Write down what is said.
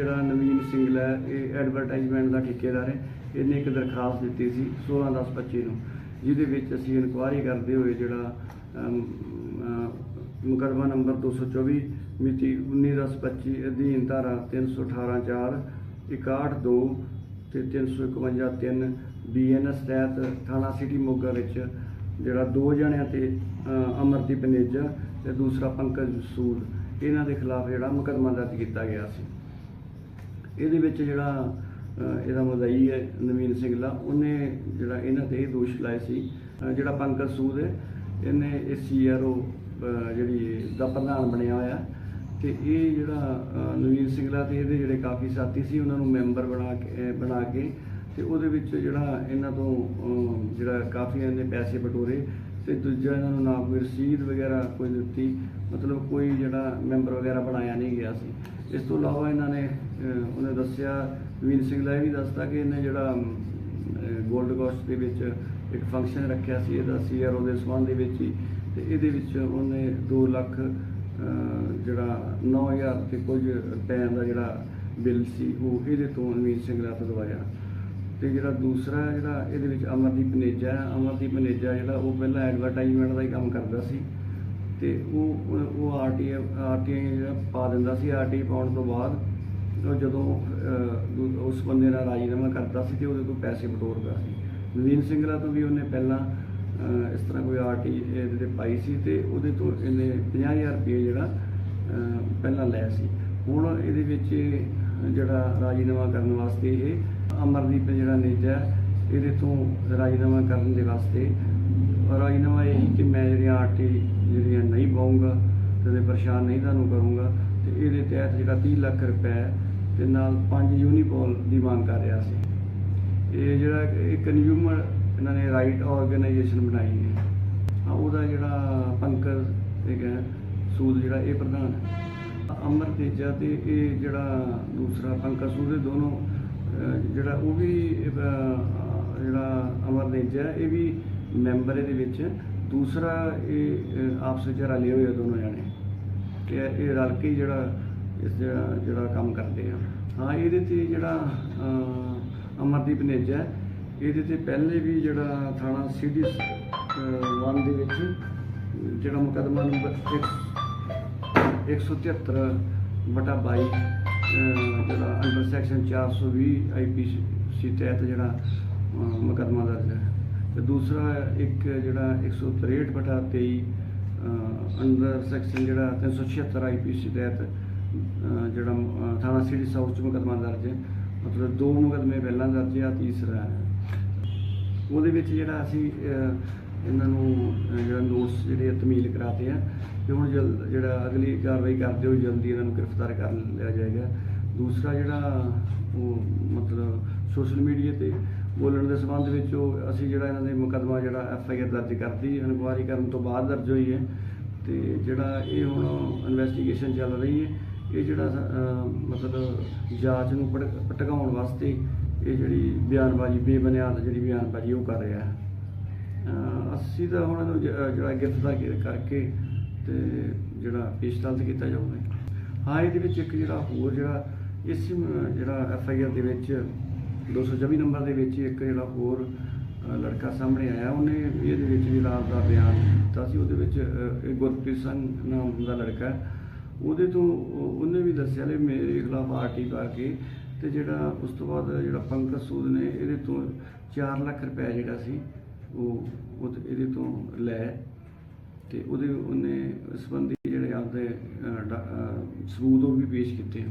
ਜਿਹੜਾ ਨਵੀਨ ਸਿੰਗਲ ਹੈ ਇਹ ਐਡਵਰਟਾਈਜ਼ਮੈਂਟ ਦਾ ਠੇਕੇਦਾਰ ਹੈ। ਇਹਨੇ ਇੱਕ ਦਰਖਾਸਤ ਦਿੱਤੀ ਸੀ 16/10/25 ਨੂੰ ਜਿਹਦੇ ਵਿੱਚ ਅਸੀਂ ਇਨਕੁਆਇਰੀ ਕਰਦੇ ਹੋਏ ਜਿਹੜਾ ਅਮ, ਅਮ, ਮੁਕੱਦਮਾ ਨੰਬਰ 224 ਮਿਤੀ 19/10/25 ਅਧੀਨ ਧਾਰਾ 318 4 61 2 ਤੇ 351 3 ਬੀਐਨਐਸ ਤਹਿਤ ਥਾਣਾ ਸਿਟੀ ਮੋਗਾ ਵਿੱਚ ਜਿਹੜਾ ਦੋ ਜਣਿਆਂ ਤੇ ਅਮਰਦੀਪ ਨੇਜਾ ਤੇ ਦੂਸਰਾ ਪੰਕਜ ਸੂਦ। ਇਹਨਾਂ ਦੇ ਖਿਲਾਫ ਜਿਹੜਾ ਮੁਕੱਦਮਾ ਦਰਜ ਕੀਤਾ ਗਿਆ ਸੀ। ਇਹਦੇ ਵਿੱਚ ਜਿਹੜਾ ਇਹਦਾ ਮਦਈ ਹੈ ਨਵੀਨ ਸਿੰਘਲਾ ਉਹਨੇ ਜਿਹੜਾ ਇਹਨਾਂ ਤੇ ਇਹ ਦੋਸ਼ ਲਾਏ ਸੀ। ਜਿਹੜਾ ਪੰਕਜ ਸੂਦ ਹੈ, ਇਹਨੇ ਇਸ ਸੀਆਰਓ ਜਿਹੜੀ ਦਾ ਪ੍ਰਧਾਨ ਬਣਿਆ ਹੋਇਆ। ਤੇ ਇਹ ਜਿਹੜਾ ਨਵੀਨ ਸਿੰਘਲਾ ਤੇ ਇਹਦੇ ਜਿਹੜੇ ਕਾਫੀ ਸਾਥੀ ਸੀ, ਉਹਨਾਂ ਨੂੰ ਮੈਂਬਰ ਬਣਾ ਕੇ ਬਣਾ ਕੇ ਤੇ ਉਹਦੇ ਵਿੱਚ ਜਿਹੜਾ ਇਹਨਾਂ ਤੋਂ ਜਿਹੜਾ ਕਾਫੀ ਇਹਨੇ ਪੈਸੇ ਬਟੋਰੇ ਤੇ ਦੂਜਾ ਇਹਨਾਂ ਨੂੰ ਨਾ ਕੋਈ ਰਸੀਦ ਵਗੈਰਾ ਕੋਈ ਦਿੱਤੀ ਮਤਲਬ ਕੋਈ ਜਿਹੜਾ ਮੈਂਬਰ ਵਗੈਰਾ ਬਣਾਇਆ ਨਹੀਂ ਗਿਆ ਸੀ। ਇਸ ਤੋਂ ਇਲਾਵਾ ਇਹਨਾਂ ਨੇ ਉਹਨੇ ਦੱਸਿਆ ਵੀਨ ਸਿੰਘ ਦਾ ਇਹ ਵੀ ਦੱਸਦਾ ਕਿ ਇਹਨੇ ਜਿਹੜਾ ਗੋਲਡ ਕੋਸਟ ਦੇ ਵਿੱਚ ਇੱਕ ਫੰਕਸ਼ਨ ਰੱਖਿਆ ਸੀ ਇਹਦਾ ਸੀਆਰਓ ਦੇ ਸਬੰਧ ਦੇ ਵਿੱਚ ਹੀ। ਤੇ ਇਹਦੇ ਵਿੱਚ ਉਹਨੇ 2 ਲੱਖ ਅਹ, ਜਿਹੜਾ 9000 ਤੇ ਕੁਝ ਰੁਪਏ ਦਾ ਜਿਹੜਾ ਬਿੱਲ ਸੀ ਉਹ ਇਹਦੇ ਤੋਂ ਵੀਨ ਸਿੰਘ ਦਾ ਦਵਾਇਆ। ਤੇ ਜਿਹੜਾ ਦੂਸਰਾ ਜਿਹੜਾ ਇਹਦੇ ਵਿੱਚ ਅਮਰਦੀਪ ਨੇਜਾ ਅਮਰਦੀਪ ਨੇਜਾ ਜਿਹੜਾ ਉਹ ਪਹਿਲਾਂ ਐਡਵਰਟਾਈਜ਼ਮੈਂਟ ਦਾ ਹੀ ਕੰਮ ਕਰਦਾ ਸੀ ਤੇ ਉਹ, ਉਹ- ਉਹ ਆਰਟੀਏ ਆਰਟੀਆਈ ਜਿਹੜਾ ਪਾ ਦਿੰਦਾ ਸੀ ਆਰਟੀਆਈ ਪਾਉਣ ਤੋਂ ਬਾਅਦ ਉਹ ਜਦੋਂ ਉਸ ਬੰਦੇ ਨਾਲ ਰਾਜੀਨਾਮਾ ਕਰਦਾ ਸੀ ਤੇ ਉਹਦੇ ਤੋਂ ਪੈਸੇ ਬਟੋਰਦਾ ਸੀ। ਨਵੀਨ ਸਿੰਘਲਾ ਤੋਂ ਵੀ ਉਹਨੇ ਪਹਿਲਾਂ ਇਸ ਤਰ੍ਹਾਂ ਕੋਈ ਆਰਟੀ ਇਹਦੇ ਤੇ ਪਾਈ ਸੀ ਤੇ ਉਹਦੇ ਤੋਂ ਇਹਨੇ 50000 ਰੁਪਏ ਜਿਹੜਾ ਪਹਿਲਾਂ ਲਿਆ ਸੀ। ਹੁਣ ਇਹਦੇ ਵਿੱਚ ਜਿਹੜਾ ਰਾਜੀਨਾਮਾ ਕਰਨ ਵਾਸਤੇ ਇਹ ਅਮਰਦੀਪ ਜਿਹੜਾ ਨੇਜਾ ਇਹਦੇ ਤੋਂ ਰਾਜੀਨਾਮਾ ਕਰਨ ਦੇ ਵਾਸਤੇ। ਰਾਜੀਨਾਮਾ ਇਹ ਸੀ ਕਿ ਮੈਂ ਜਿਹੜੀਆਂ ਆਰਟੀ ਜਿਹੜੀਆਂ ਨਹੀਂ ਪਾਊਂਗਾ ਤੇ ਉਹਦੇ ਪਰੇਸ਼ਾਨ ਨਹੀਂ ਤੁਹਾਨੂੰ ਕਰੂੰਗਾ, ਤੇ ਇਹਦੇ ਤਹਿਤ ਜਿਹੜਾ 30 ਲੱਖ ਰੁਪਏ ਤੇ ਨਾਲ ਪੰਜ ਯੂਨੀਪੋਲ ਦੀ ਮੰਗ ਕਰ ਰਿਹਾ ਸੀ। ਇਹ ਜਿਹੜਾ ਇਹ ਕੰਜ਼ਿਊਮਰ ਇਹਨਾਂ ਨੇ ਰਾਈਟ ਆਰਗੇਨਾਈਜੇਸ਼ਨ ਬਣਾਈ ਹੈ। ਆ ਉਹਦਾ ਜਿਹੜਾ ਪੰਕਜ ਹੈਗਾ ਸੂਦ ਜਿਹੜਾ ਇਹ ਪ੍ਰਧਾਨ ਹੈ। ਅਮਰ ਤੇਜਾ ਤੇ ਇਹ ਜਿਹੜਾ ਦੂਸਰਾ ਪੰਕਜ ਸੂਦ, ਇਹ ਦੋਨੋਂ ਜਿਹੜਾ ਉਹ ਵੀ ਜਿਹੜਾ ਅਮਰ ਤੇਜਾ ਹੈ, ਇਹ ਵੀ ਮੈਂਬਰ ਇਹਦੇ ਵਿੱਚ। ਦੂਸਰਾ ਇਹ ਆਪਸ ਵਿੱਚ ਰਲੇ ਹੋਏ ਆ ਦੋਨੋਂ ਜਾਣੇ। ਤੇ ਇਹ ਰਲ ਕੇ ਹੀ ਜਿਹੜਾ ਇਸ ਜਿਹੜਾ ਕੰਮ ਕਰਦੇ ਆ। ਹਾਂ ਇਹਦੇ ਤੇ ਜਿਹੜਾ ਅਮਰਦੀਪ ਨੇਜਾ ਇਹਦੇ ਤੇ ਪਹਿਲੇ ਵੀ ਜਿਹੜਾ ਥਾਣਾ ਸਿਟੀ 1 ਦੇ ਵਿੱਚ ਜਿਹੜਾ ਮੁਕੱਦਮਾ ਨੰਬਰ 173 ਬਟਾ 22 ਅਹ, ਜਿਹੜਾ ਅੰਡਰ ਸੈਕਸ਼ਨ 420 ਆਈਪੀਸੀ ਤਹਿਤ ਜਿਹੜਾ ਅਹ, ਮੁਕੱਦਮਾ ਦਰਜ ਹੈ ਤੇ ਦੂਸਰਾ ਇੱਕ ਜਿਹੜਾ 163 ਬਟਾ 23 ਅਹ, ਅੰਡਰ ਸੈਕਸ਼ਨ ਜਿਹੜਾ 376 ਆਈਪੀਸੀ ਤਹਿਤ ਜਿਹੜਾ ਥਾਣਾ ਸਿਟੀ ਸਾਊਥ ਚ ਮੁਕੱਦਮਾ ਦਰਜ ਹੈ। ਮਤਲਬ ਦੋ ਮੁਕੱਦਮੇ ਪਹਿਲਾਂ ਦਰਜ ਆ ਤੀਸਰਾ ਉਹਦੇ ਵਿੱਚ ਜਿਹੜਾ ਅਸੀਂ ਇਹਨਾਂ ਨੂੰ ਜਿਹੜਾ ਨੋਟਸ ਜਿਹੜੇ ਤਮੀਲ ਕਰਾਤੇ ਆ, ਤੇ ਹੁਣ ਜਲ, ਜਿਹੜਾ ਅਗਲੀ ਕਾਰਵਾਈ ਕਰਦੇ ਹੋਏ ਜਲਦੀ ਇਹਨਾਂ ਨੂੰ ਗ੍ਰਿਫਤਾਰ ਕਰ ਲਿਆ ਜਾਏਗਾ। ਦੂਸਰਾ ਜਿਹੜਾ ਉਹ ਮਤਲਬ ਸੋਸ਼ਲ ਮੀਡੀਆ ਤੇ ਬੋਲਣ ਦੇ ਸੰਬੰਧ ਵਿੱਚ ਉਹ ਅਸੀਂ ਜਿਹੜਾ ਇਹਨਾਂ ਦੇ ਮੁਕੱਦਮਾ ਜਿਹੜਾ ਐਫ ਆਈ ਆਰ ਦਰਜ ਕਰਤੀ ਇਨਕੁਆਇਰੀ ਕਰਨ ਤੋਂ ਬਾਅਦ ਦਰਜ ਹੋਈ ਹੈ। ਤੇ ਜਿਹੜਾ ਇਹ ਹੁਣ ਇਨਵੈਸਟੀਗੇਸ਼ਨ ਚੱਲ ਰਹੀ ਹੈ, ਇਹ ਜਿਹੜਾ ਮਤਲਬ ਜਾਂਚ ਨੂੰ ਭੜਕ- ਭਟਕਾਉਣ ਵਾਸਤੇ ਇਹ ਜਿਹੜੀ ਬਿਆਨਬਾਜ਼ੀ, ਬੇਬੁਨਿਆਦ ਜਿਹੜੀ ਬਿਆਨਬਾਜ਼ੀ ਉਹ ਕਰ ਰਿਹਾ ਹੈ। ਅਸੀਂ ਤਾਂ ਹੁਣ ਇਹਨੂੰ ਜ- ਜਿਹੜਾ ਜਿਹੜਾ ਦਾ ਕੀ- ਕਰਕੇ ਤੇ ਜਿਹੜਾ ਪੇਸ਼ ਤਲਤ ਕੀਤਾ ਜਾਊਗਾ ਹਾਂ ਇਹਦੇ ਵਿੱਚ ਇੱਕ ਜਿਹੜਾ ਹੋਰ ਜਿਹੜਾ ਇਸ ਮ- ਜਿਹੜਾ ਐਫ ਆਈ ਆਰ ਦੇ ਵਿੱਚ 224 ਨੰਬਰ ਦੇ ਵਿੱਚ ਇੱਕ ਜਿਹੜਾ ਹੋਰ ਅਹ, ਲੜਕਾ ਸਾਹਮਣੇ ਆਇਆ ਉਹਨੇ ਇਹਦੇ ਵਿੱਚ ਜਿਹੜਾ ਆਪਦਾ ਬਿਆਨ ਦਿੱਤਾ ਸੀ ਉਹਦੇ ਵਿੱਚ ਅਹ, ਇਹ ਗੁਰਪ੍ਰੀਤ ਸਿੰਘ ਨਾਮ ਦਾ ਲੜਕਾ ਹੈ। ਉਹਦੇ ਤੋਂ ਉਹ- ਉਹਨੇ ਵੀ ਦੱਸਿਆ ਵੀ ਮੇਰੇ ਖਿਲਾਫ ਆਰਟੀ ਪਾ ਕੇ ਤੇ ਜਿਹੜਾ ਉਸ ਤੋਂ ਬਾਅਦ ਜਿਹੜਾ ਪੰਕਜ ਸੂਦ ਨੇ ਇਹਦੇ ਤੋਂ 4 ਲੱਖ ਰੁਪਏ ਜਿਹੜਾ ਸੀ ਉਹ ਉਹ ਇਹਦੇ ਤੋਂ ਲੈ ਤੇ ਉਹਦੇ ਉਹਨੇ ਸੰਬੰਧੀ ਜਿਹੜੇ ਆਪਦੇ ਡਾ- ਸਬੂਤ ਉਹ ਵੀ ਪੇਸ਼ ਕੀਤੇ